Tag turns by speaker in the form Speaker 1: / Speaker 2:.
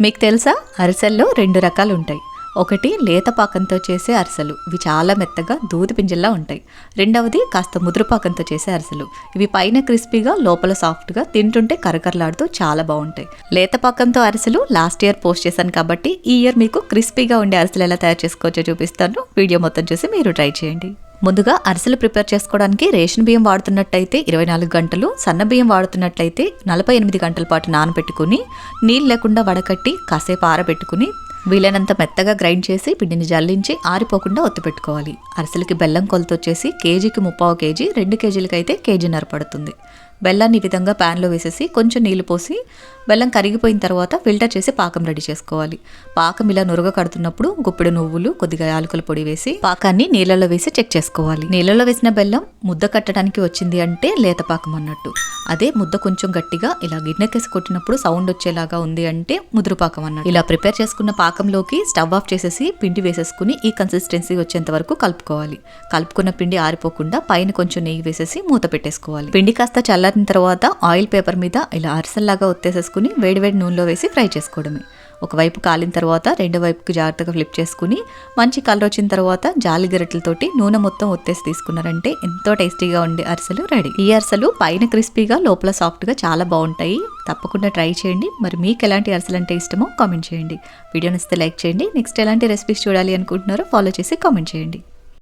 Speaker 1: మీకు తెలుసా? అరిసెల్లో రెండు రకాలు ఉంటాయి ఒకటి లేత పాకంతో చేసే అరిసెలు. ఇవి చాలా మెత్తగా దూది పింజల్లా ఉంటాయి. రెండవది కాస్త ముదురుపాకంతో చేసే అరిసెలు. ఇవి పైన క్రిస్పీగా లోపల సాఫ్ట్గా తింటుంటే కరకరలాడుతూ చాలా బాగుంటాయి. లేత పాకంతో అరిసెలు లాస్ట్ ఇయర్ పోస్ట్ చేశాను కాబట్టి ఈ ఇయర్ మీకు క్రిస్పీగా ఉండే అరిసెలు ఎలా తయారు చేసుకోవచ్చో చూపిస్తాను. వీడియో మొత్తం చూసి మీరు ట్రై చేయండి. ముందుగా అరిసెలు ప్రిపేర్ చేసుకోవడానికి రేషన్ బియ్యం వాడుతున్నట్టయితే ఇరవై నాలుగు గంటలు సన్న బియ్యం వాడుతున్నట్లయితే నలభై ఎనిమిది గంటల పాటు నానబెట్టుకుని నీళ్ళు లేకుండా వడకట్టి కాసేపు ఆరబెట్టుకుని వీలైనంత మెత్తగా గ్రైండ్ చేసి పిండిని జల్లించి ఆరిపోకుండా ఒత్తిపెట్టుకోవాలి అరిసెలకి బెల్లం కొలత వచ్చేసి కేజీకి ముప్పావు కేజీ రెండు కేజీలకి అయితే కేజీన్నర పడుతుంది. బెల్లాన్ని ఈ విధంగా ప్యాన్లో వేసేసి కొంచెం నీళ్ళు పోసి బెల్లం కరిగిపోయిన తర్వాత ఫిల్టర్ చేసి పాకం రెడీ చేసుకోవాలి. పాకం ఇలా నురగ కడుతున్నప్పుడు గుప్పెడు నువ్వులు కొద్దిగా యాలకుల పొడి వేసి పాకాన్ని నీళ్ళలో వేసి చెక్ చేసుకోవాలి. నీళ్ళలో వేసిన బెల్లం ముద్ద కట్టడానికి వచ్చింది అంటే లేత పాకం అన్నట్టు. అదే ముద్ద కొంచెం గట్టిగా ఇలా గిన్నెకేసి కొట్టినప్పుడు సౌండ్ వచ్చేలాగా ఉంది అంటే ముదురు పాకం అన్నట్టు. ఇలా ప్రిపేర్ చేసుకున్న పాకంలోకి స్టవ్ ఆఫ్ చేసేసి పిండి వేసేసుకుని ఈ కన్సిస్టెన్సీ వచ్చేంత వరకు కలుపుకోవాలి. కలుపుకున్న పిండి ఆరిపోకుండా పైన కొంచెం నెయ్యి వేసేసి మూత పెట్టేసుకోవాలి. పిండి కాస్త చల్లారిన తర్వాత ఆయిల్ పేపర్ మీద ఇలా అరిసెల్లాగా ఒత్తేసేసుకుని వేడివేడి నూనెలో వేసి ఫ్రై చేసుకోవడమే. ఒకవైపు కాలిన తర్వాత రెండో వైపుకి జాగ్రత్తగా ఫ్లిప్ చేసుకుని మంచి కలర్ వచ్చిన తర్వాత జాలి గరిటలతోటి నూనె మొత్తం ఒత్తేసి తీసుకున్నారంటే ఎంతో టేస్టీగా ఉండే అరిసెలు రెడీ. ఈ అరిసెలు పైన క్రిస్పీగా లోపల సాఫ్ట్గా చాలా బాగుంటాయి. తప్పకుండా ట్రై చేయండి. మరి మీకు ఎలాంటి అరిసెలు అంటే ఇష్టమో కామెంట్ చేయండి. వీడియో నచ్చితే లైక్ చేయండి. నెక్స్ట్ ఎలాంటి రెసిపీస్ చూడాలి అనుకుంటున్నారో ఫాలో చేసి కామెంట్ చేయండి.